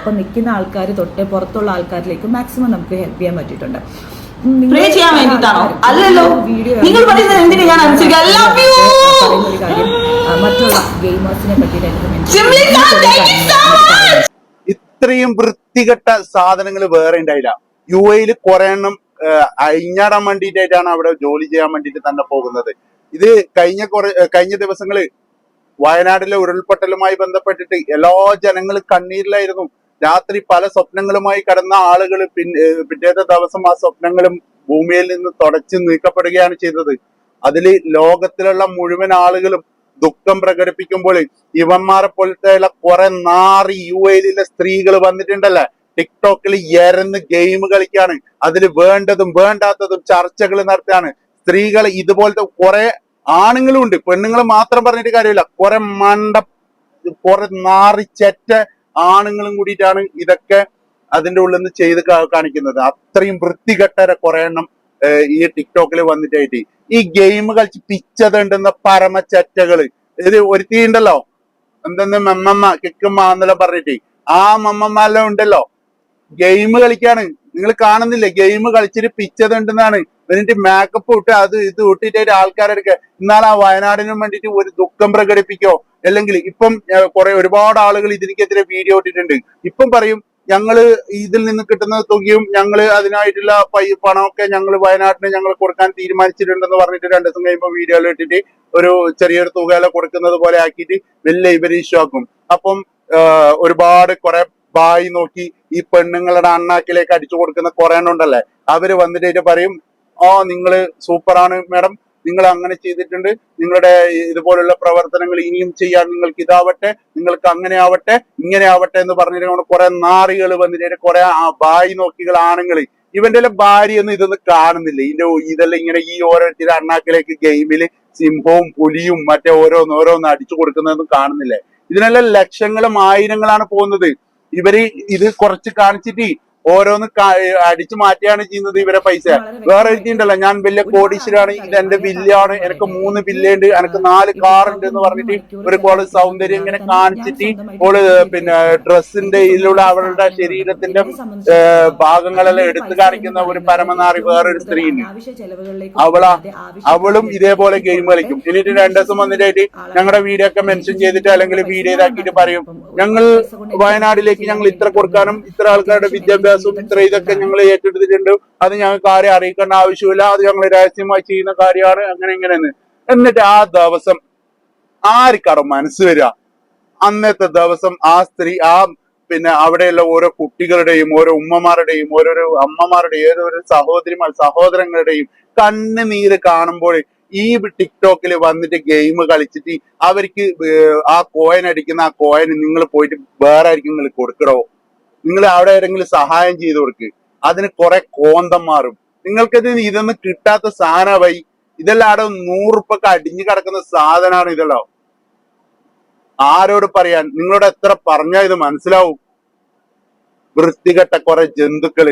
ഒപ്പം നിൽക്കുന്ന ആൾക്കാർ തൊട്ട് പുറത്തുള്ള ആൾക്കാരിലേക്ക് മാക്സിമം നമുക്ക് ഹെൽപ്പ് ചെയ്യാൻ പറ്റിയിട്ടുണ്ട്. ചെയ്യാൻ വേണ്ടിയിട്ടാണോ? അല്ലല്ലോ. വീഡിയോ നിങ്ങൾ പറയുന്നത് എന്തിനാ ഞാൻ മറ്റുള്ള ഗെയിമേഴ്സിനെ പറ്റിയിട്ട്. ഇത്രയും വൃത്തികെട്ട സാധനങ്ങൾ വേറെ ഉണ്ടായില്ല. യു എയിൽ കുറെ എണ്ണം അഴിഞ്ഞാടാൻ വേണ്ടിയിട്ടാണ് അവിടെ ജോലി ചെയ്യാൻ വേണ്ടിയിട്ട് തന്നെ പോകുന്നത്. ഇത് കഴിഞ്ഞ കുറെ കഴിഞ്ഞ ദിവസങ്ങൾ വയനാട്ടിലെ ഉരുൾപൊട്ടലുമായി ബന്ധപ്പെട്ടിട്ട് എല്ലാ ജനങ്ങളും കണ്ണീരിലായിരുന്നു. രാത്രി പല സ്വപ്നങ്ങളുമായി കടന്ന ആളുകൾ പിന്നെ പിറ്റേത്തെ ദിവസം ആ സ്വപ്നങ്ങളും ഭൂമിയിൽ നിന്ന് തുടച്ചു നീക്കപ്പെടുകയാണ് ചെയ്തത്. അതിൽ ലോകത്തിലുള്ള മുഴുവൻ ആളുകളും ദുഃഖം പ്രകടിപ്പിക്കുമ്പോൾ ഇവന്മാരെ പോലത്തെ കുറെ നാറി യു എയിലെ സ്ത്രീകൾ വന്നിട്ടുണ്ടല്ലേ? ടിക്ടോക്കിൽ എരന്ന് ഗെയിം കളിക്കാണ്. അതിൽ വേണ്ടതും വേണ്ടാത്തതും ചർച്ചകൾ നടത്തുകയാണ് സ്ത്രീകൾ ഇതുപോലത്തെ കുറെ ആണുങ്ങളും ഉണ്ട് പെണ്ണുങ്ങൾ മാത്രം പറഞ്ഞിട്ട് കാര്യമില്ല. കുറെ മണ്ട കുറെ നാറി ചെറ്റ ആണുങ്ങളും കൂടിയിട്ടാണ് ഇതൊക്കെ അതിന്റെ ഉള്ളിൽ നിന്ന് ചെയ്ത് കാണിക്കുന്നത്. അത്രയും വൃത്തികെട്ടര കുറെ എണ്ണം ഈ ടിക്ടോക്കിൽ വന്നിട്ടായിട്ട്. ഈ ഗെയിം കളിച്ച് പിച്ചതുണ്ടെന്ന പരമ ചെറ്റകൾ ഇത് ഒരുത്തി ഉണ്ടല്ലോ എന്തെന്ന് മെമ്മമ്മ കിക്കുമ്മ എന്നെല്ലാം പറഞ്ഞിട്ട്. ആ മമ്മമ്മെല്ലാം ഉണ്ടല്ലോ? ഗെയിം കളിക്കാണ്. നിങ്ങൾ കാണുന്നില്ലേ? ഗെയിം കളിച്ചിട്ട് പിച്ചതുണ്ടെന്നാണ്. എന്നിട്ട് മേക്കപ്പ് ഇട്ട് അത് ഇത് ഇട്ടിട്ട് ആൾക്കാരെടുക്കുക എന്നാൽ ആ വയനാടിനും വേണ്ടിയിട്ട് ഒരു ദുഃഖം പ്രകടിപ്പിക്കോ? അല്ലെങ്കിൽ ഇപ്പം കുറെ ഒരുപാട് ആളുകൾ ഇതിനെതിരെ വീഡിയോ ഇട്ടിട്ടുണ്ട്. ഇപ്പം പറയും ഞങ്ങൾ ഇതിൽ നിന്ന് കിട്ടുന്ന തുകയും ഞങ്ങൾ അതിനായിട്ടുള്ള പണമൊക്കെ ഞങ്ങൾ വയനാട്ടിന് ഞങ്ങൾ കൊടുക്കാൻ തീരുമാനിച്ചിട്ടുണ്ടെന്ന് പറഞ്ഞിട്ട് രണ്ടു ദിവസം കഴിയുമ്പോൾ വീഡിയോയിൽ ഇട്ടിട്ട് ഒരു ചെറിയൊരു തുകയെല്ലാം കൊടുക്കുന്നത് പോലെ ആക്കിയിട്ട് വലിയ ഇവർ ഇഷ്യൂ അപ്പം ഒരുപാട് കുറെ ബായി നോക്കി ഈ പെണ്ണുങ്ങളുടെ അണ്ണാക്കിലേക്ക് അടിച്ചു കൊടുക്കുന്ന കുറേ എണ്ണം ഉണ്ടല്ലേ അവർ വന്നിട്ട് പറയും ആ നിങ്ങൾ സൂപ്പറാണ് മാഡം. നിങ്ങൾ അങ്ങനെ ചെയ്തിട്ടുണ്ട്. നിങ്ങളുടെ ഇതുപോലുള്ള പ്രവർത്തനങ്ങൾ ഇനിയും ചെയ്യാൻ നിങ്ങൾക്ക് ഇതാവട്ടെ നിങ്ങൾക്ക് അങ്ങനെ ആവട്ടെ ഇങ്ങനെ ആവട്ടെ എന്ന് പറഞ്ഞിട്ട് കുറെ നാറികൾ വന്നിട്ട് കുറെ ബായി നോക്കികൾ ആണുങ്ങൾ ഇവന്റെ ഭാര്യയൊന്നും ഇതൊന്നും കാണുന്നില്ല. ഇതിന്റെ ഇതെല്ലാം ഇങ്ങനെ ഈ ഓരോരുത്തരുടെ അണ്ണാക്കിലേക്ക് ഗെയിമിൽ സിംഹവും പുലിയും മറ്റേ ഓരോന്ന് ഓരോന്ന് അടിച്ചു കൊടുക്കുന്നതൊന്നും കാണുന്നില്ലേ. ഇതിനെല്ലാം ലക്ഷങ്ങളും ആയിരങ്ങളാണ് പോകുന്നത്. ഇവർ ഇത് കുറച്ച് കാണിച്ചിട്ട് ഓരോന്ന് അടിച്ചു മാറ്റിയാണ് ചെയ്യുന്നത് ഇവരെ പൈസ. വേറെ എഴുതിണ്ടല്ലോ ഞാൻ വലിയ കോടീശ്വരാണ് ഇത് എന്റെ ബില്ലാണ് എനിക്ക് മൂന്ന് ബില്ലുണ്ട് എനിക്ക് നാല് കാർ ഉണ്ട് എന്ന് പറഞ്ഞിട്ട് ഒരു കോൾ സൗന്ദര്യം ഇങ്ങനെ കാണിച്ചിട്ട് ഓൾ പിന്നെ ഡ്രസ്സിന്റെ ഇതിലൂടെ അവളുടെ ശരീരത്തിന്റെ ഭാഗങ്ങളെല്ലാം എടുത്തു കാണിക്കുന്ന ഒരു പരമനാറി വേറൊരു സ്ത്രീ ഉണ്ട് അവളാ അവളും ഇതേപോലെ ഗെയിം കളിക്കും. എന്നിട്ട് രണ്ടു ദിവസം വന്നിട്ടായിട്ട് ഞങ്ങളുടെ വീഡിയോ ഒക്കെ മെൻഷൻ ചെയ്തിട്ട് അല്ലെങ്കിൽ വീഡിയോ ഇതാക്കിയിട്ട് പറയും. ഞങ്ങൾ വയനാടിലേക്ക് ഞങ്ങൾ ഇത്ര കൊടുക്കാനും ഇത്ര ആൾക്കാരുടെ വിദ്യാഭ്യാസവും ഇത്ര ഇതൊക്കെ ഞങ്ങൾ ഏറ്റെടുത്തിട്ടുണ്ട്. അത് ഞങ്ങൾക്ക് ആരെയും അറിയിക്കേണ്ട ആവശ്യമില്ല. അത് ഞങ്ങൾ രഹസ്യമായി ചെയ്യുന്ന കാര്യമാണ്. അങ്ങനെ ഇങ്ങനെയെന്ന് എന്നിട്ട് ആ ദിവസം ആർക്കാണ് മനസ്സ് വരിക? അന്നത്തെ ദിവസം ആ സ്ത്രീ ആ പിന്നെ അവിടെയുള്ള ഓരോ കുട്ടികളുടെയും ഓരോ ഉമ്മമാരുടെയും ഓരോരോ അമ്മമാരുടെയും ഓരോരോ സഹോദരിമാർ സഹോദരങ്ങളുടെയും കണ്ണുനീര് കാണുമ്പോൾ ഈ ടിക്ടോക്കിൽ വന്നിട്ട് ഗെയിം കളിച്ചിട്ട് അവർക്ക് ആ കോയിൻ അടിക്കുന്ന ആ കോയിൻ നിങ്ങൾ പോയിട്ട് വേറെ ആയിരിക്കും നിങ്ങൾ കൊടുക്കണോ? നിങ്ങൾ അവിടെ ആരെങ്കിലും സഹായം ചെയ്ത് കൊടുക്ക് അതിന് കുറെ കോന്തം മാറും. നിങ്ങൾക്കത് ഇതൊന്നും കിട്ടാത്ത സാധനമായി ഇതെല്ലാം അവിടെ നൂറുപ്പൊക്കെ അടിഞ്ഞു കിടക്കുന്ന സാധനമാണ് ഇതെല്ലാം. ആരോട് പറയാൻ? നിങ്ങളോട് എത്ര പറഞ്ഞാൽ ഇത് മനസ്സിലാവും? വൃത്തികെട്ട കുറെ ജന്തുക്കൾ.